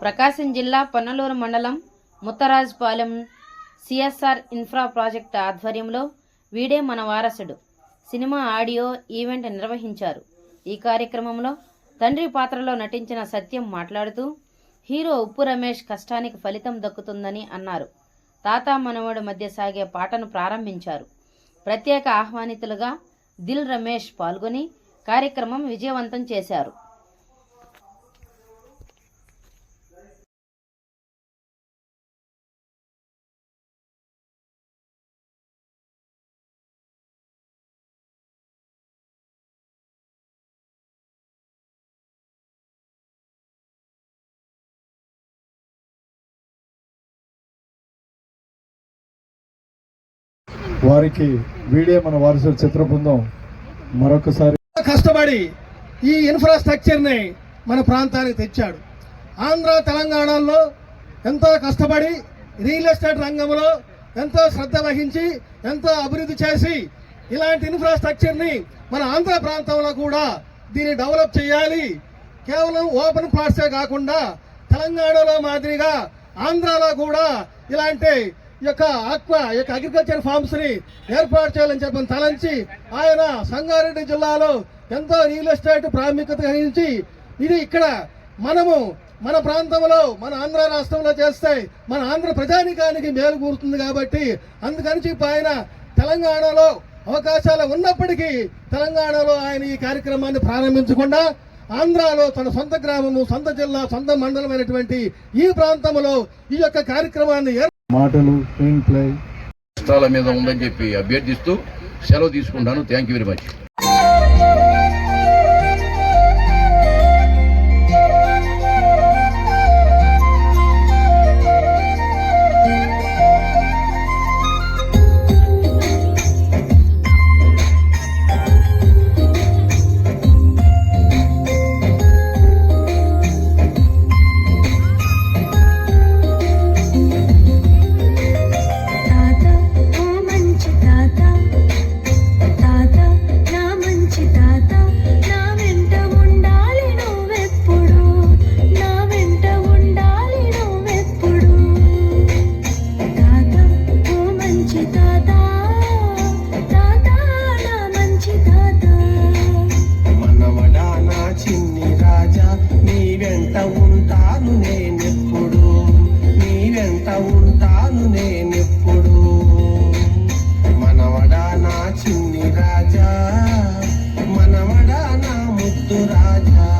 ప్రకాశం జిల్లా పొన్నలూరు మండలం ముత్తరాజుపాలెం CSR infra project ఆధ్వర్యంలో వీడే మన వారసుడు. సినిమా ఆడియో ఈవెంట్ నిర్వహించారు. ఈ కార్యక్రమంలో తండ్రి పాత్రలో నటించిన సత్యం మాట్లాడుతూ హీరో ఉప్పు రమేష్ కష్టానికి ఫలితం దక్కుతుందని అన్నారు. తాత మనవడు మధ్య సాగే పాటను ప్రారంభించారు. ప్రత్యేక ఆహ్వానితులుగా దిల్ రమేష్ పాల్గొని కార్యక్రమం విజయవంతం చేశారు. వారికి వీడే మన వారసుల చిత్ర బృందం మరొకసారి కష్టపడి ఈ ఇన్ఫ్రాస్ట్రక్చర్ని మన ప్రాంతానికి తెచ్చాడు. ఆంధ్ర తెలంగాణలో ఎంతో కష్టపడి రియల్ ఎస్టేట్ రంగంలో ఎంతో శ్రద్ధ వహించి ఎంతో అభివృద్ధి చేసి ఇలాంటి ఇన్ఫ్రాస్ట్రక్చర్ని మన ఆంధ్ర ప్రాంతంలో కూడా దీన్ని డెవలప్ చేయాలి. కేవలం ఓపెన్ ప్లాట్సే కాకుండా తెలంగాణలో మాదిరిగా ఆంధ్రాలో కూడా ఇలాంటి ఈ యొక్క ఆక్వా ఈ యొక్క అగ్రికల్చర్ ఫార్మ్స్ని ఏర్పాటు చేయాలని చెప్పని తలంచి ఆయన సంగారెడ్డి జిల్లాలో ఎంతో రియల్ ఎస్టేట్ ప్రాముఖ్యత గ్రహించి ఇది ఇక్కడ మనము మన ప్రాంతంలో మన ఆంధ్ర రాష్ట్రంలో చేస్తే మన ఆంధ్ర ప్రజానికానికి మేలు కూరుతుంది కాబట్టి అందుకని చెప్పి ఆయన తెలంగాణలో అవకాశాలు ఉన్నప్పటికీ తెలంగాణలో ఆయన ఈ కార్యక్రమాన్ని ప్రారంభించకుండా ఆంధ్రాలో తన సొంత గ్రామము సొంత జిల్లా సొంత మండలమైనటువంటి ఈ ప్రాంతంలో ఈ యొక్క కార్యక్రమాన్ని మాటలు స్క్రీన్ ప్లే మీద ఉందని చెప్పి అభ్యర్థిస్తూ సెలవు తీసుకుంటాను. థ్యాంక్ యూ వెరీ మచ్ రాజా మనవడా నా చిన్ని రాజా మనవడా నా ముద్దు రాజా.